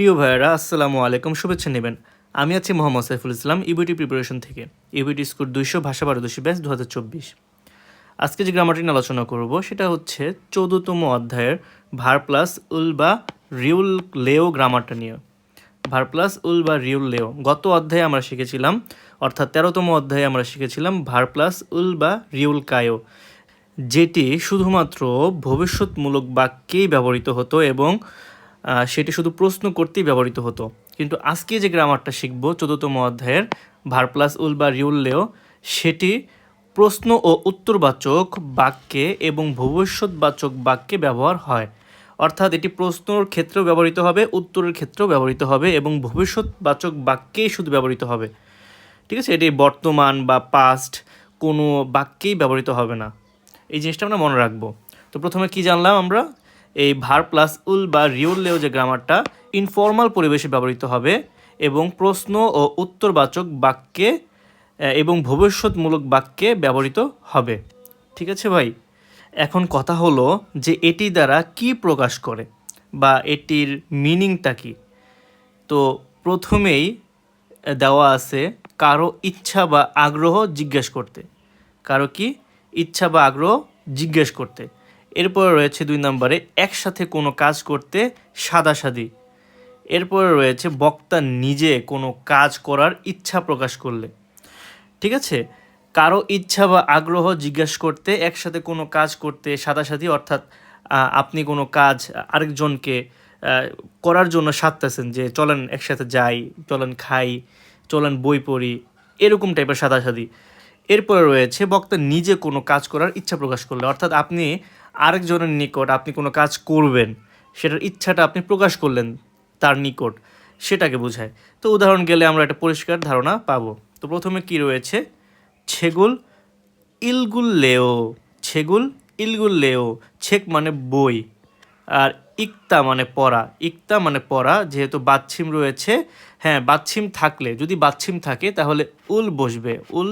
প্রিয় ভাইয়েরা, আসসালামু আলাইকুম। শুভেচ্ছা নেবেন। আমি আছি মোহাম্মদ সাইফুল ইসলাম ইবিটি প্রিপারেশন থেকে। ইবিটি স্কুল দুইশো ভাষা পারদর্শী ব্যাস দু হাজার চব্বিশ। আজকে যে গ্রামারটি নিয়ে আলোচনা করব, সেটা হচ্ছে চৌদ্দতম অধ্যায়ের ভার প্লাস উল বা রিউল লেও গ্রামারটা নিয়ে। ভার প্লাস উল বা রিউল লেও, গত অধ্যায়ে আমরা শিখেছিলাম, অর্থাৎ তেরোতম অধ্যায়ে আমরা শিখেছিলাম ভার প্লাস উল বা রিউল কায়ো, যেটি শুধুমাত্র ভবিষ্যৎমূলক বাক্যেই ব্যবহৃত হতো এবং সেটি শুধু প্রশ্ন করতেই ব্যবহৃত হতো। কিন্তু আজকে যে গ্রামারটা শিখব, চতুর্থম অধ্যায়ের ভার প্লাস উল বা রিউললেও সেটি প্রশ্ন ও উত্তরবাচক বাক্যে এবং ভবিষ্যৎবাচক বাক্যে ব্যবহার হয়। অর্থাৎ এটি প্রশ্নর ক্ষেত্রেও ব্যবহৃত হবে, উত্তরের ক্ষেত্রেও ব্যবহৃত হবে এবং ভবিষ্যৎবাচক বাক্যেই শুধু ব্যবহৃত হবে। ঠিক আছে? এটি বর্তমান বা পাস্ট কোনো বাক্যেই ব্যবহৃত হবে না। এই জিনিসটা আমরা মনে রাখব। তো প্রথমে কি জানলাম আমরা? এই ভার প্লাস উল বা রিউললেও যে গ্রামারটা ইনফর্মাল পরিবেশে ব্যবহৃত হবে এবং প্রশ্ন ও উত্তরবাচক বাক্যে এবং ভবিষ্যৎমূলক বাক্যে ব্যবহৃত হবে। ঠিক আছে ভাই? এখন কথা হলো যে এটি দ্বারা কি প্রকাশ করে বা এটির মিনিংটা কি? তো প্রথমেই দেওয়া আছে কারও ইচ্ছা বা আগ্রহ জিজ্ঞেস করতে। কারও কি? ইচ্ছা বা আগ্রহ জিজ্ঞেস করতে। এরপরে রয়েছে দুই নম্বরে, একসাথে কোনো কাজ করতে সাদাসাদি। এরপরে রয়েছে, বক্তা নিজে কোনো কাজ করার ইচ্ছা প্রকাশ করলে। ঠিক আছে? কারও ইচ্ছা বা আগ্রহ জিজ্ঞেস করতে, একসাথে কোনো কাজ করতে সাদাসাদি, অর্থাৎ আপনি কোনো কাজ আরেকজনকে করার জন্য সাধতেছেন যে, চলেন একসাথে যাই, চলেন খাই, চলেন বই পড়ি, এরকম টাইপের সাদাসাদি। এরপরে রয়েছে, বক্তা নিজে কোনো কাজ করার ইচ্ছা প্রকাশ করলে। অর্থাৎ আপনি আরেকজনের নিকট আপনি কোনো কাজ করবেন, সেটার ইচ্ছাটা আপনি প্রকাশ করলেন তার নিকট, সেটাকে বোঝায়। তো উদাহরণ গেলে আমরা একটা পরিষ্কার ধারণা পাবো। তো প্রথমে কি রয়েছে? ছেগুল ইলগুল লেও, ছেগুল ইলগুল লেও, ছেক মানে বই, আর ইকতা মানে পড়া। ইকতা মানে পড়া, যেহেতু বাচ্ছিম রয়েছে হ্যাঁ বাচ্ছিম থাকলে, যদি বাচ্ছিম থাকে তাহলে উল বসবে, উল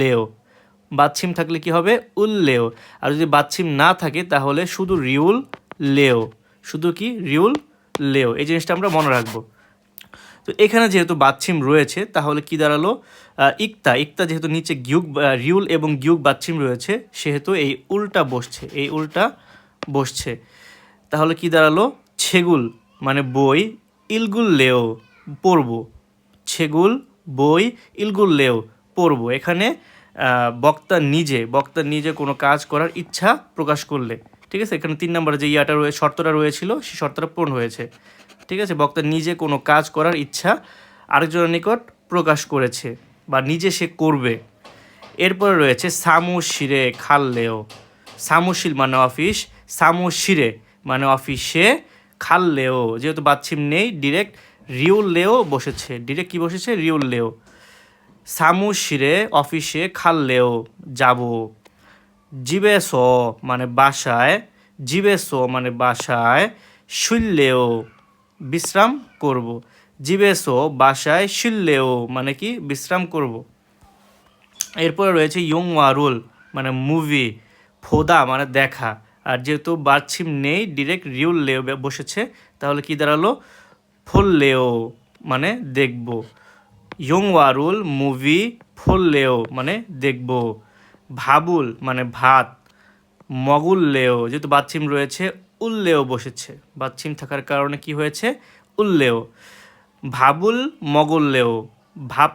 লেও। বাচ্ছিম থাকলে কি হবে? উল লেও। আর যদি বাচ্ছিম না থাকে, তাহলে শুধু রিউল লেও। শুধু কি? রিউল লেও। এই জিনিসটা আমরা মনে রাখব। তো এখানে যেহেতু বাচ্ছিম রয়েছে, তাহলে কি দাঁড়াল? ইকতা। ইকতা যেহেতু নিচে গিউক রিউল এবং গিউক বাচ্ছিম রয়েছে, সেহেতু এই উল্টা বসছে। এই উল্টা বসছে। তাহলে কি দাঁড়াল? ছেগুল মানে বই, ইলগুল লেও পড়ব। ছেগুল, বই, ইলগুল লেও পড়ব। এখানে বক্তা নিজে বক্তা নিজে কোনো কাজ করার ইচ্ছা প্রকাশ করলে, ঠিক আছে? এখানে তিন নম্বরে যে ইয়াটা রয়ে, শর্তটা রয়েছিল, সেই শর্তটা পূরণ হয়েছে, ঠিক আছে? বক্তা নিজে কোনো কাজ করার ইচ্ছা আরেকজনের নিকট প্রকাশ করেছে বা নিজে সে করবে। এরপরে রয়েছে, সামু শিরে খাললেও। সামুশিল মানে অফিস, সামু শিরে মানে অফিসে খাললেও। যেহেতু বাচ্ছিম নেই ডিরেক্ট রিউল লেও বসেছে। ডিরেক্ট কি বসেছে? রিউললেও সামু শিরে অফিসে খাললেও যাব। জিবে স মানে বাসায়, জিবে স মানে বাসায় শুললেও বিশ্রাম করব। জিবে স বাসায় শুললেও মানে কি? বিশ্রাম করব। এরপরে রয়েছে ইয়ং ওয়ারুল মানে মুভি, ফোদা মানে দেখা। আর যেহেতু বাচ্ছিম নেই, ডিরেক্ট রিউল লেও বসেছে, তাহলে কি দাঁড়াল? ফুললেও মানে দেখব। ইয়ং ওয়ারুল মুভি ফুললেও মানে দেখব। ভাবুল মানে ভাত। মগুললেও, যেহেতু বাচ্ছিম রয়েছে, উল্লেও বসেছে। বাচ্ছিম থাকার কারণে কি হয়েছে? উল্লেও। ভাবুল, মগল্লেও। ভাব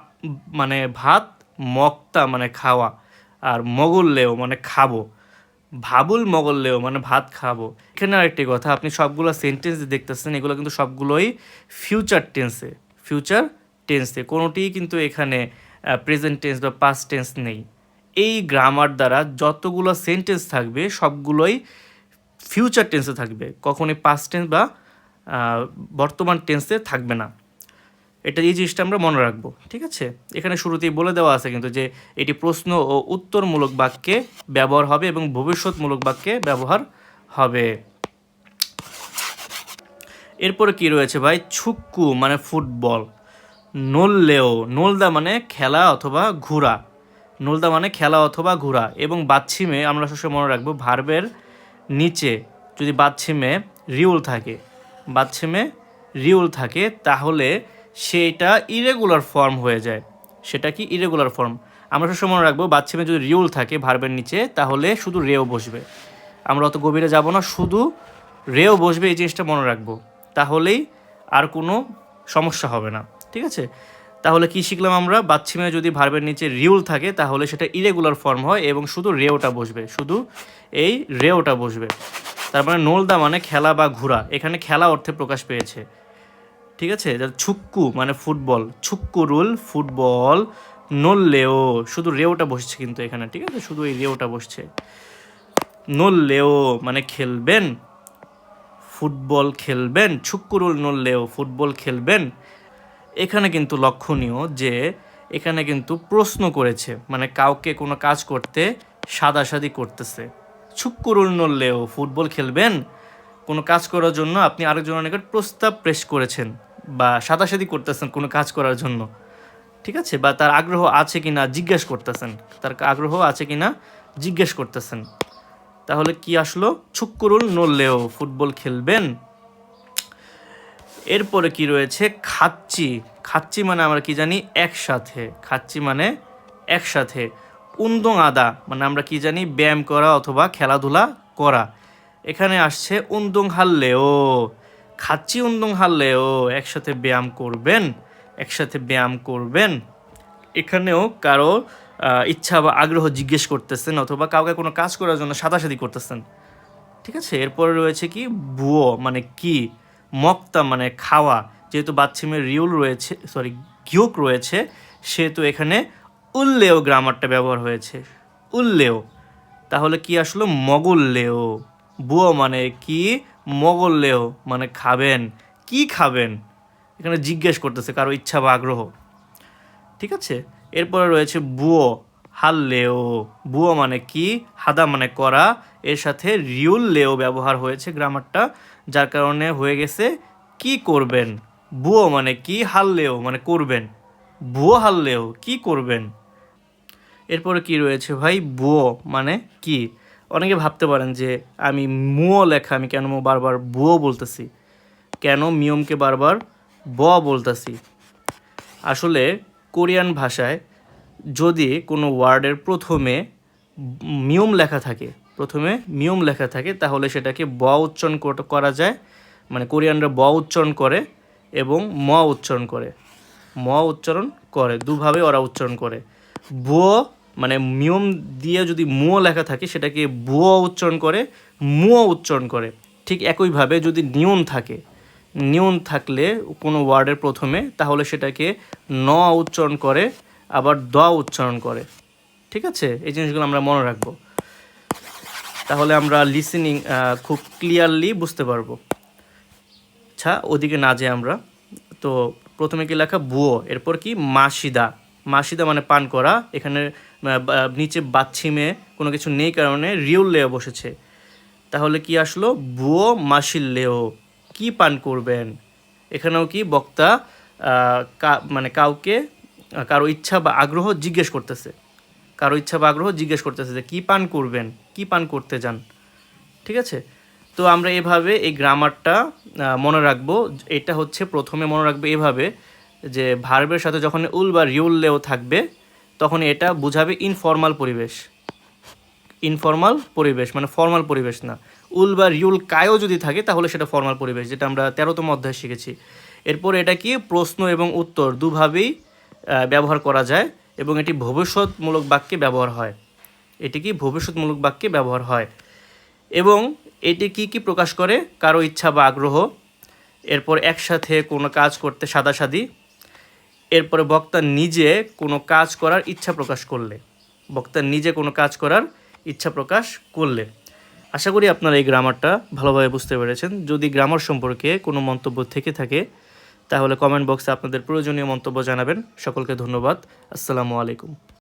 মানে ভাত, মক্তা মানে খাওয়া। আর মগল্লেও মানে খাব। ভাবুল, মগল্লেও মানে ভাত খাব। এখানে আরেকটি কথা, আপনি সবগুলো সেন্টেন্স দেখতেছেন, এগুলো কিন্তু সবগুলোই ফিউচার টেন্সে ফিউচার টেন্সে কোনোটিই কিন্তু এখানে প্রেজেন্ট টেন্স বা পাস্ট টেন্স নেই। এই গ্রামার দ্বারা যতগুলো সেন্টেন্স থাকবে, সবগুলোই ফিউচার টেন্সে থাকবে। কখনোই পাস্ট টেন্স বা বর্তমান টেন্সে থাকবে না। এটা এই জিনিসটা আমরা মনে রাখব, ঠিক আছে? এখানে শুরুতেই বলে দেওয়া আছে কিন্তু যে, এটি প্রশ্ন ও উত্তরমূলক বাক্যে ব্যবহার হবে এবং ভবিষ্যৎমূলক বাক্যে ব্যবহার হবে। এরপরে কি রয়েছে ভাই? ছুক্কু মানে ফুটবল। নোললেও, নোলদা মানে খেলা অথবা ঘোরা নোলদা মানে খেলা অথবা ঘোরা এবং বাচ্ছিমে আমরা সবসময় মনে রাখব ভার্বের নিচে যদি বাচ্ছিমে রিউল থাকে, বাচ্ছিমে রিউল থাকে, তাহলে সেটা ইরেগুলার ফর্ম হয়ে যায়। সেটা কি ইরেগুলার ফর্ম? আমরা সবসময় মনে রাখব বাচ্চামে যদি রিউল থাকে ভার্বের নিচে, তাহলে শুধু রেও বসবে। আমরা অত গভীরে যাব না, শুধু রেও বসবে এই জিনিসটা মনে রাখব। তাহলেই আর কোনো সমস্যা হবে না। ঠিক আছে? তাহলে কি শিখলাম আমরা? বাচ্চিমে যদি ভার্বের নিচে রিউল থাকে, তাহলে সেটা ইরেগুলার ফর্ম হয় এবং শুধু রেওটা বসবে। শুধু এই রেওটা বসবে। তার মানে নোলদা মানে খেলা বা ঘোরা। এখানে খেলা অর্থে প্রকাশ পেয়েছে। ঠিক আছে? ছুক্কু মানে ফুটবল। ছুক্কু রুল ফুটবল নললেও। শুধু রেওটা বসছে কিন্তু এখানে, ঠিক আছে? শুধু এই রেওটা বসছে। নললেও মানে খেলবেন। ফুটবল খেলবেন। ছুক্কুরুল নললেও। ফুটবল খেলবেন। এখানে কিন্তু লক্ষণীয় যে এখানে কিন্তু প্রশ্ন করেছে মানে কাউকে কোনো কাজ করতে সাদাসাদি করতেছে। ছুক্কুরুল নললেও ফুটবল খেলবেন, কোনো কাজ করার জন্য আপনি আরেকজনের নিকট প্রস্তাব পেশ করেছেন বা সাদাসাদি করতেছেন কোনো কাজ করার জন্য। ঠিক আছে? বা তার আগ্রহ আছে কি না জিজ্ঞেস করতেছেন। তার আগ্রহ আছে কি না জিজ্ঞেস করতেছেন। তাহলে কি আসলো? ছুক্কুরুল নড়লেও ফুটবল খেলবেন এরপরে কি রয়েছে? খাচ্ছি খাচ্ছি মানে আমরা কি জানি? একসাথে। খাচ্ছি মানে একসাথে। উন্দং আদা মানে আমরা কি জানি? ব্যায়াম করা অথবা খেলাধুলা করা। এখানে আসছে উন্দং হারলেও খাচ্চি উন্দং হারলেও একসাথে ব্যায়াম করবেন। একসাথে ব্যায়াম করবেন। এখানেও কারও ইচ্ছা বা আগ্রহ জিজ্ঞেস করতেছেন অথবা কাউকে কোনো কাজ করার জন্য সাদাসাদি করতেছেন। ঠিক আছে? এরপরে রয়েছে কি? বুয়ো মানে কি? মক্তা মানে খাওয়া, যেহেতু বাচ্চিমের রিউল রয়েছে সরি ঘিউক রয়েছে, সেহেতু এখানে উল্লেও গ্রামারটা ব্যবহার হয়েছে। উল্লেও। তাহলে কি আসলো? মগল্লেও। বুয়ো মানে কি? মগল্লেও মানে খাবেন। কি খাবেন? এখানে জিজ্ঞেস করতেছে, কারও ইচ্ছা বা আগ্রহ। ঠিক আছে? এরপরে রয়েছে বুয়ো। হাল্লেও, বুয়া মানে কি, হাদা মানে করা, এর সাথে রিউল লেও ব্যবহার হয়েছে গ্রামারটা, যার কারণে হয়ে গেছে কি করবেন? বুয়ো মানে কি, হাল্লেও মানে করবেন। বুয়ো হাল্লেও, কি করবেন? এরপরে কি রয়েছে ভাই? বুয়ো মানে কি? অনেকে ভাবতে পারেন যে আমি মুও লেখা, আমি কেন বারবার বুয়ো বলতেছি? কেন মিয়মকে বারবার ব বলতেছি? আসলে কোরিয়ান ভাষায় যদি কোনো ওয়ার্ডের প্রথমে মিয়ম লেখা থাকে, প্রথমে মিয়ম লেখা থাকে, তাহলে সেটাকে ব উচ্চারণ কর- যায়। মানে কোরিয়ানরা ব উচ্চারণ করে এবং ম উচ্চারণ করে। ম উচ্চারণ করে, দুভাবে ওরা উচ্চারণ করে। বুয়ো মানে মিয়ম দিয়ে যদি মুও লেখা থাকে, সেটাকে বুয়ো উচ্চারণ করে মুও উচ্চারণ করে। ঠিক একইভাবে যদি নিয়ন থাকে নিয়ন থাকলে কোনো ওয়ার্ডের প্রথমে, তাহলে সেটাকে ন উচ্চারণ করে আবার দ উচ্চারণ করে। ঠিক আছে? এই জিনিসগুলো আমরা মনে রাখব। তাহলে আমরা লিসেনিং খুব ক্লিয়ারলি বুঝতে পারব। আচ্ছা ওদিকে না যে আমরা। তো প্রথমে কি লেখা? বুয়ো। এরপর কি? মাসিদা। মাসিদা মানে পান করা। এখানে নিচে বাচ্ছিমে কোনো কিছু নেই কারণে রিউল লেও বসেছে। তাহলে কি আসলো? বুয়ো মাসিল্লেও কি পান করবেন? এখানেও কি বক্তা মানে কাউকে কারও ইচ্ছা বা আগ্রহ জিজ্ঞেস করতেছে। কারও ইচ্ছা বা আগ্রহ জিজ্ঞেস করতেছে যে, কী পান করবেন? কী পান করতে যান? ঠিক আছে? তো আমরা এভাবে এই গ্রামারটা মনে রাখব, এটা হচ্ছে প্রথমে মনে রাখব এভাবে যে, ভার্বের সাথে যখন উল বা রিউললেও থাকবে, তখন এটা বুঝাবে ইনফর্মাল পরিবেশ। ইনফর্মাল পরিবেশ মানে ফর্মাল পরিবেশ না। উল বা রিউল কায়ও যদি থাকে, তাহলে সেটা ফর্মাল পরিবেশ, যেটা আমরা তেরোতম অধ্যায় শিখেছি। এরপর এটা কি? প্রশ্ন এবং উত্তর, দুভাবেই ব্যবহার করা যায় এবং এটি ভবিষ্যৎমূলক বাক্যে ব্যবহার হয়। এটি কি ভবিষ্যৎমূলক বাক্যে ব্যবহার হয়? এবং এটি কি কি প্রকাশ করে? কারও ইচ্ছা বা আগ্রহ। এরপর একসাথে কোনো কাজ করতে সাদাসাদি। এরপরে বক্তা নিজে কোনো কাজ করার ইচ্ছা প্রকাশ করলে। বক্তা নিজে কোনো কাজ করার ইচ্ছা প্রকাশ করলে। আশা করি আপনারা এই গ্রামারটা ভালোভাবে বুঝতে পেরেছেন। যদি গ্রামার সম্পর্কে কোনো মন্তব্য থেকে থাকে তাহলে কমেন্ট বক্সে আপনাদের প্রয়োজনীয় মন্তব্য জানাবেন। সকলকে ধন্যবাদ। আসসালামু আলাইকুম।